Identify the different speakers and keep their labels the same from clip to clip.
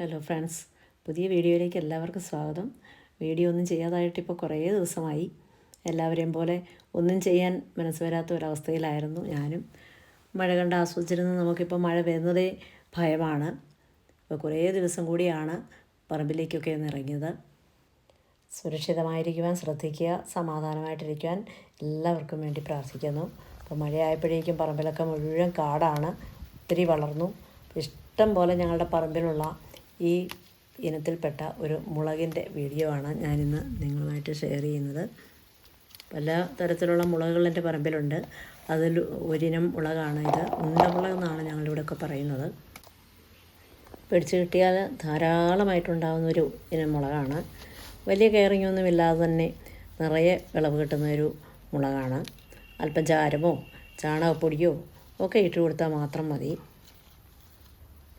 Speaker 1: Hello friends പുതിയ വീഡിയോയിലേക്ക് എല്ലാവർക്കും സ്വാഗതം. വീഡിയോ ഒന്നും ചെയ്യാതായിട്ട് ഇപ്പോൾ കുറേ ദിവസമായി. എല്ലാവരെയും പോലെ ഒന്നും ചെയ്യാൻ മനസ്സ് വരാത്ത ഒരവസ്ഥയിലായിരുന്നു ഞാനും. മഴ കണ്ട് ആസ്വദിച്ചിരുന്ന് നമുക്കിപ്പോൾ മഴ വരുന്നതേ ഭയമാണ്. ഇപ്പോൾ കുറേ ദിവസം കൂടിയാണ് പറമ്പിലേക്കൊക്കെ ഒന്ന് ഇറങ്ങിയത്. സുരക്ഷിതമായിരിക്കുവാൻ ശ്രദ്ധിക്കുക സമാധാനമായിട്ടിരിക്കുവാൻ എല്ലാവർക്കും വേണ്ടി പ്രാർത്ഥിക്കുന്നു. അപ്പോൾ മഴയായപ്പോഴേക്കും പറമ്പിലൊക്കെ മുഴുവൻ കാടാണ് ഒത്തിരി വളർന്നു. ഇഷ്ടം പോലെ ഞങ്ങളുടെ പറമ്പിലുള്ള ഈ ഇനത്തിൽപ്പെട്ട ഒരു മുളകിന്റെ വീഡിയോ ആണ് ഞാനിന്ന് നിങ്ങളുമായിട്ട് ഷെയർ ചെയ്യുന്നത്. പല തരത്തിലുള്ള മുളകുകൾ എന്റെ പറമ്പിലുണ്ട്. അതിൽ ഒരിനം മുളകാണ് ഇത്. ഉണ്ടമുളക് എന്നാണ് ഞങ്ങളിവിടെയൊക്കെ പറയുന്നത്. പിടിച്ചു കിട്ടിയാൽ ധാരാളമായിട്ടുണ്ടാകുന്ന ഒരു ഇനം മുളകാണ്. വലിയ ഒന്നും ഇല്ലാതെ തന്നെ നിറയെ വിളവ് കിട്ടുന്ന ഒരു മുളകാണ്. അല്പം ചാരമോ ചാണകപ്പൊടിയോ ഒക്കെ ഇട്ട് കൊടുത്താൽ മാത്രം മതി.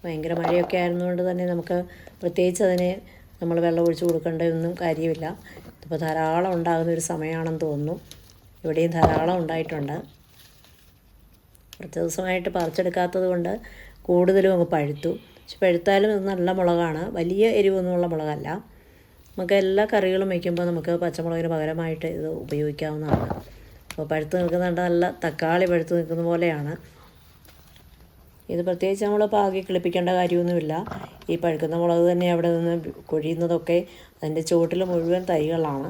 Speaker 1: ഭയങ്കര മഴയൊക്കെ ആയിരുന്നുകൊണ്ട് തന്നെ നമുക്ക് പ്രത്യേകിച്ച് അതിന് നമ്മൾ വെള്ളം ഒഴിച്ച് കൊടുക്കേണ്ടതൊന്നും കാര്യമില്ല. ഇതിപ്പോൾ ധാരാളം ഉണ്ടാകുന്ന ഒരു സമയമാണെന്ന് തോന്നുന്നു. ഇവിടെയും ധാരാളം ഉണ്ടായിട്ടുണ്ട്. കുറച്ച് ദിവസമായിട്ട് പറിച്ചെടുക്കാത്തത് കൊണ്ട് കൂടുതലും അങ്ങ് പഴുത്തു. പക്ഷെ പഴുത്താലും ഇത് നല്ല മുളകാണ്. വലിയ എരിവൊന്നുമുള്ള മുളകല്ല. നമുക്ക് എല്ലാ കറികളും വയ്ക്കുമ്പോൾ നമുക്ക് പച്ചമുളകിന് പകരമായിട്ട് ഇത് ഉപയോഗിക്കാവുന്നതാണ്. അപ്പോൾ പഴുത്ത് നിൽക്കുന്നുണ്ട്. നല്ല തക്കാളി പഴുത്ത് നിൽക്കുന്ന പോലെയാണ്. ഇത് പ്രത്യേകിച്ച് നമ്മൾ പാകി കിളിപ്പിക്കേണ്ട കാര്യമൊന്നുമില്ല. ഈ പഴുക്കുന്ന മുളക് തന്നെ അവിടെ നിന്ന് കൊഴിയുന്നതൊക്കെ അതിന്റെ ചുവട്ടിൽ മുഴുവൻ തൈകളാണ്.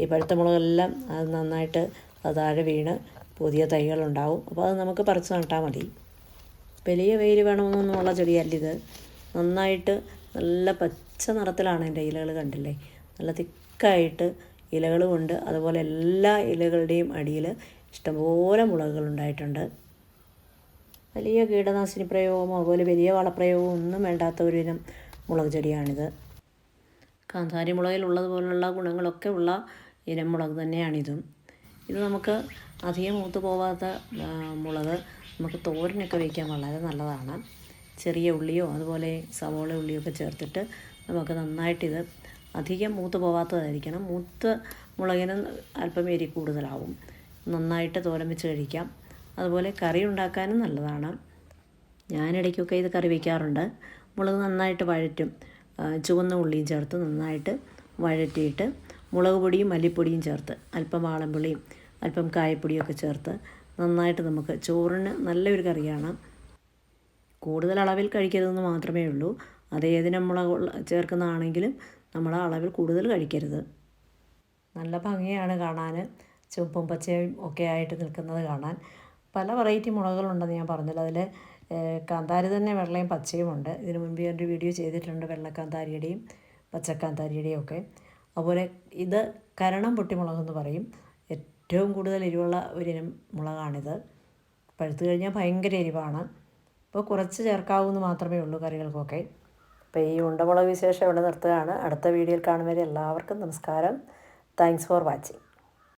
Speaker 1: ഈ പഴുത്ത മുളകെല്ലാം അത് നന്നായിട്ട് അത് താഴെ വീണ് പുതിയ തൈകളുണ്ടാവും. അപ്പോൾ അത് നമുക്ക് പറിച്ച് നട്ടാൽ മതി. വലിയ വെയിൽ വേണമെന്നൊന്നുമുള്ള ചെടിയല്ല ഇത്. നന്നായിട്ട് നല്ല പച്ച നിറത്തിലാണ് എന്റെ ഇലകൾ കണ്ടില്ലേ? നല്ല തിക്കായിട്ട് ഇലകളുമുണ്ട് അതുപോലെ എല്ലാ ഇലകളുടെയും അടിയിൽ ഇഷ്ടംപോലെ മുളകുകൾ ഉണ്ടായിട്ടുണ്ട്. വലിയ കീടനാശിനി പ്രയോഗമോ അതുപോലെ വലിയ വളപ്രയോഗമോ ഒന്നും വേണ്ടാത്ത ഒരു ഇനം മുളക് ചെടിയാണിത്. കാന്താരി മുളകിൽ ഉള്ളതുപോലുള്ള ഗുണങ്ങളൊക്കെ ഉള്ള ഇനം മുളക് തന്നെയാണിതും. ഇത് നമുക്ക് അധികം മൂത്ത് പോവാത്ത മുളക് നമുക്ക് തോരനൊക്കെ വയ്ക്കാൻ വളരെ നല്ലതാണ്. ചെറിയ ഉള്ളിയോ അതുപോലെ സവോള ഉള്ളിയോ ഒക്കെ ചേർത്തിട്ട് നമുക്ക് നന്നായിട്ടിത് അധികം മൂത്ത് പോവാത്തതായിരിക്കണം. മൂത്ത് മുളകിന് അല്പം എരി കൂടുതലാവും. നന്നായിട്ട് തോരൻ വെച്ച് കഴിക്കാം. അതുപോലെ കറി ഉണ്ടാക്കാനും നല്ലതാണ്. ഞാനിടയ്ക്കൊക്കെ ഇത് കറി വയ്ക്കാറുണ്ട് മുളക് നന്നായിട്ട് വഴറ്റും. ചുവന്ന ഉള്ളിയും ചേർത്ത് നന്നായിട്ട് വഴറ്റിയിട്ട് മുളക് പൊടിയും മല്ലിപ്പൊടിയും ചേർത്ത് അല്പം വാളംപുളിയും അല്പം കായപ്പൊടിയൊക്കെ ചേർത്ത് നന്നായിട്ട് നമുക്ക് ചോറിന് നല്ലൊരു കറിയാണ്. കൂടുതൽ അളവിൽ കഴിക്കരുതെന്ന് മാത്രമേ ഉള്ളൂ. അത് ഏതിനും മുളക് ചേർക്കുന്നതാണെങ്കിലും നമ്മൾ അളവിൽ കൂടുതൽ കഴിക്കരുത്. നല്ല ഭംഗിയാണ് കാണാൻ. ചുവപ്പും പച്ചയും ഒക്കെ ആയിട്ട് നിൽക്കുന്നത് കാണാൻ. പല വെറൈറ്റി മുളകുകളുണ്ടെന്ന് ഞാൻ പറഞ്ഞല്ലോ. അതിൽ കാന്താരി തന്നെ വെള്ളയും പച്ചയും ഉണ്ട്. ഇതിന് മുൻപ് ഒരു വീഡിയോ ചെയ്തിട്ടുണ്ട് വെള്ളക്കാന്താരിയുടെയും പച്ചക്കാന്താരിയുടെയും ഒക്കെ. അതുപോലെ ഇത് കരണം പൊട്ടിമുളകെന്ന് പറയും. ഏറ്റവും കൂടുതൽ എരിവുള്ള ഒരിനം മുളകാണിത്. പഴുത്ത് കഴിഞ്ഞാൽ ഭയങ്കര എരിവാണ്. അപ്പോൾ കുറച്ച് ചേർക്കാവുന്ന മാത്രമേ ഉള്ളൂ കറികൾക്കൊക്കെ. അപ്പോൾ ഈ ഉണ്ടമുളക് വിശേഷം ഇവിടെ നിർത്തുകയാണ്. അടുത്ത വീഡിയോയിൽ കാണുന്നവരെ എല്ലാവർക്കും നമസ്കാരം. Thanks for watching